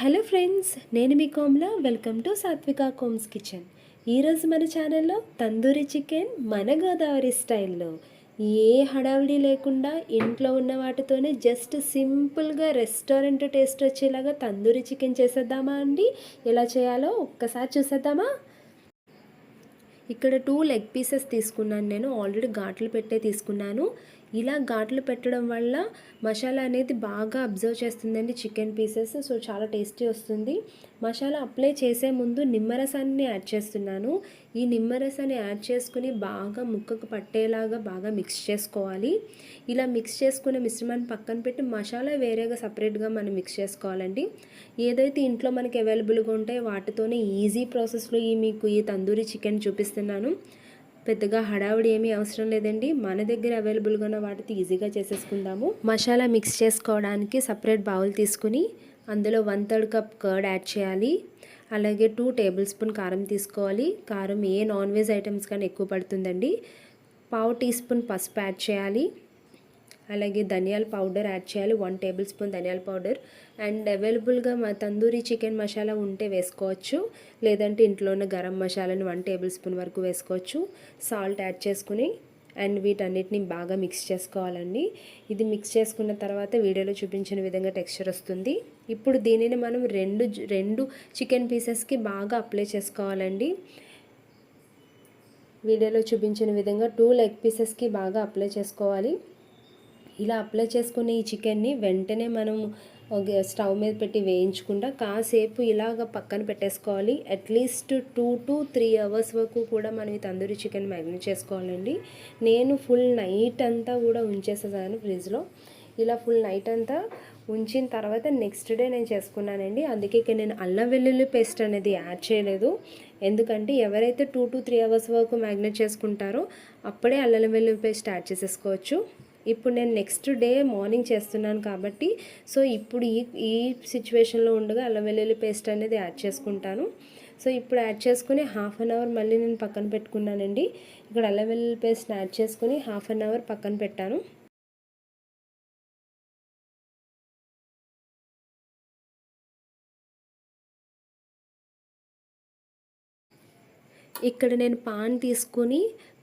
Hello friends నేను మీ Komla. Welcome to Satvika Koms kitchen. ఈరోజు మన ఛానల్లో తందూరి చికెన్ మన గోదావరి స్టైల్లో. ఏ హడావిడి లేకుండా ఇంట్లో ఉన్న వాటితోనే జస్ట్ సింపుల్గా రెస్టారెంట్ టేస్ట్ వచ్చేలాగా తందూరి చికెన్ చేసేద్దామా అండి? ఎలా చేయాలో ఒక్కసారి చూసేద్దామా? ఇక్కడ టూ లెగ్ పీసెస్ తీసుకున్నాను నేను. ఆల్రెడీ ఘాట్లు పెట్టే తీసుకున్నాను. ఇలా ఘాట్లు పెట్టడం వల్ల మసాలా అనేది బాగా అబ్జర్వ్ చేస్తుందండి చికెన్ పీసెస్. సో చాలా టేస్టీ వస్తుంది. మసాలా అప్లై చేసే ముందు నిమ్మరసాన్ని యాడ్ చేస్తున్నాను. ఈ నిమ్మరసాన్ని యాడ్ చేసుకుని బాగా ముక్కకు పట్టేలాగా బాగా మిక్స్ చేసుకోవాలి. ఇలా మిక్స్ చేసుకునే మిశ్రమాన్ని పక్కన పెట్టి మసాలా వేరేగా సపరేట్గా మనం మిక్స్ చేసుకోవాలండి. ఏదైతే ఇంట్లో మనకి అవైలబుల్గా ఉంటాయో వాటితోనే ఈజీ ప్రాసెస్లో ఈ మీకు ఈ తందూరి చికెన్ చూపిస్తున్నాను. పెద్దగా హడావుడి ఏమీ అవసరం లేదండి. మన దగ్గర అవైలబుల్గా ఉన్న వాటితో ఈజీగా చేసేసుకుందాము. మసాలా మిక్స్ చేసుకోవడానికి సపరేట్ బౌల్ తీసుకుని అందులో one third cup curd add చేయాలి. అలాగే టూ టేబుల్ స్పూన్ కారం తీసుకోవాలి. కారం ఏ నాన్ వెజ్ ఐటమ్స్ కానీ ఎక్కువ పడుతుందండి. పావు టీ స్పూన్ పసుపు యాడ్ చేయాలి. అలాగే ధనియాల పౌడర్ యాడ్ చేయాలి. వన్ టేబుల్ స్పూన్ ధనియాల పౌడర్. అండ్ అవైలబుల్గా మా తందూరి చికెన్ మసాలా ఉంటే వేసుకోవచ్చు. లేదంటే ఇంట్లో ఉన్న గరం మసాలాని వన్ టేబుల్ స్పూన్ వరకు వేసుకోవచ్చు. సాల్ట్ యాడ్ చేసుకుని అండ్ వీటన్నిటిని బాగా మిక్స్ చేసుకోవాలండి. ఇది మిక్స్ చేసుకున్న తర్వాత వీడియోలో చూపించిన విధంగా టెక్స్చర్ వస్తుంది. ఇప్పుడు దీనిని మనం రెండు రెండు చికెన్ పీసెస్కి బాగా అప్లై చేసుకోవాలండి. వీడియోలో చూపించిన విధంగా టూ లెగ్ పీసెస్కి బాగా అప్లై చేసుకోవాలి. ఇలా అప్లై చేసుకున్న ఈ చికెన్ని వెంటనే మనం స్టవ్ మీద పెట్టి వేయించకుండా కాసేపు ఇలాగ పక్కన పెట్టేసుకోవాలి. At least two to three hours వరకు కూడా మనం ఈ తందూరి చికెన్ మ్యాగ్నేట్ చేసుకోవాలండి. నేను ఫుల్ నైట్ అంతా కూడా ఉంచేసేసాను ఫ్రిడ్జ్లో ఇలా ఫుల్ నైట్ అంతా ఉంచిన తర్వాత నెక్స్ట్ డే నేను చేసుకున్నానండి. అందుకే ఇక నేను అల్లం వెల్లుల్లి పేస్ట్ అనేది యాడ్ చేయలేదు. ఎందుకంటే ఎవరైతే టూ టు త్రీ అవర్స్ వరకు మ్యాగ్నేట్ చేసుకుంటారో అప్పుడే అల్లం వెల్లుల్లి పేస్ట్ యాడ్ చేసేసుకోవచ్చు. ఇప్పుడు నేను నెక్స్ట్ డే మార్నింగ్ చేస్తున్నాను కాబట్టి సో ఇప్పుడు ఈ ఈ సిచ్యువేషన్లో ఉండగా అల్లం వెల్లుల్లి పేస్ట్ అనేది యాడ్ చేసుకుంటాను. సో ఇప్పుడు యాడ్ చేసుకుని హాఫ్ అన్ అవర్ మళ్ళీ నేను పక్కన పెట్టుకున్నానండి. ఇక్కడ అల్లం వెల్లుల్లి పేస్ట్ యాడ్ చేసుకుని హాఫ్ అన్ అవర్ పక్కన పెట్టాను. ఇక్కడ నేను పాన్ తీసుకొని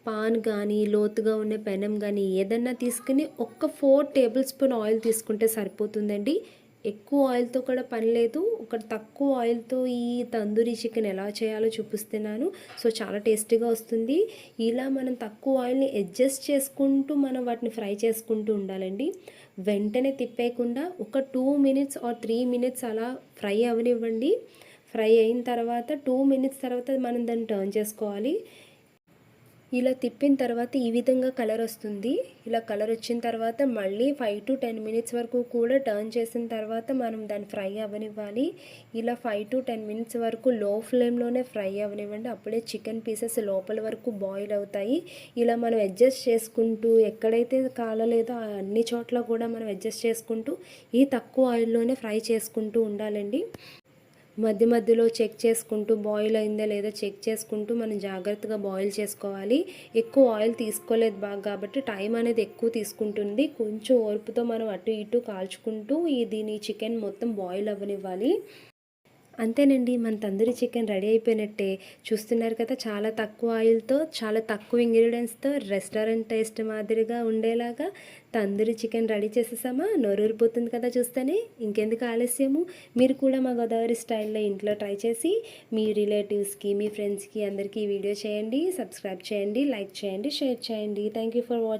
పాన్ కానీ లోతుగా ఉన్న పెనం కానీ ఏదన్నా తీసుకుని ఒక్క ఫోర్ టేబుల్ స్పూన్ ఆయిల్ తీసుకుంటే సరిపోతుందండి. ఎక్కువ ఆయిల్తో కూడా పని లేదు. ఒక తక్కువ ఆయిల్తో ఈ తందూరి చికెన్ ఎలా చేయాలో చూపిస్తున్నాను. సో చాలా టేస్టీగా వస్తుంది. ఇలా మనం తక్కువ ఆయిల్ని అడ్జస్ట్ చేసుకుంటూ మనం వాటిని ఫ్రై చేసుకుంటూ ఉండాలండి. వెంటనే తిప్పేయకుండా ఒక two minutes or three minutes అలా ఫ్రై అవనివ్వండి. ఫ్రై అయిన తర్వాత టూ మినిట్స్ తర్వాత మనం దాన్ని టర్న్ చేసుకోవాలి. ఇలా తిప్పిన తర్వాత ఈ విధంగా కలర్ వస్తుంది. ఇలా కలర్ వచ్చిన తర్వాత మళ్ళీ ఫైవ్ టు టెన్ మినిట్స్ వరకు కూడా టర్న్ చేసిన తర్వాత మనం దాన్ని ఫ్రై అవ్వనివ్వాలి. ఇలా ఫైవ్ టు టెన్ మినిట్స్ వరకు లో ఫ్లేమ్లోనే ఫ్రై అవ్వనివ్వండి. అప్పుడే చికెన్ పీసెస్ లోపల వరకు బాయిల్ అవుతాయి. ఇలా మనం అడ్జస్ట్ చేసుకుంటూ ఎక్కడైతే కాలలేదో అన్ని చోట్ల కూడా మనం అడ్జస్ట్ చేసుకుంటూ ఈ తక్కువ ఆయిల్లోనే ఫ్రై చేసుకుంటూ ఉండాలండి. మధ్య మధ్యలో చెక్ చేసుకుంటూ బాయిల్ అయిందా లేదా చెక్ చేసుకుంటూ మనం జాగ్రత్తగా బాయిల్ చేసుకోవాలి. ఎక్కువ ఆయిల్ తీసుకోలేదు బాగా కాబట్టి టైం అనేది ఎక్కువ తీసుకుంటుంది. కొంచెం ఓర్పుతో మనం అటు ఇటు కాల్చుకుంటూ ఈ దీని చికెన్ మొత్తం బాయిల్ అవ్వనివ్వాలి. అంతేనండి మన తందూరి చికెన్ రెడీ అయిపోయినట్టే. చూస్తున్నారు కదా చాలా తక్కువ ఆయిల్తో చాలా తక్కువ ఇంగ్రీడియంట్స్తో రెస్టారెంట్ టేస్ట్ మాదిరిగా ఉండేలాగా తందూరి చికెన్ రెడీ చేసేసామా? నోరూరిపోతుంది కదా చూస్తేనే. ఇంకెందుకు ఆలస్యము? మీరు కూడా మా గోదావరి స్టైల్లో ఇంట్లో ట్రై చేసి మీ రిలేటివ్స్కి మీ ఫ్రెండ్స్కి అందరికీ వీడియో చేయండి సబ్స్క్రైబ్ చేయండి లైక్ చేయండి షేర్ చేయండి. Thank you for watching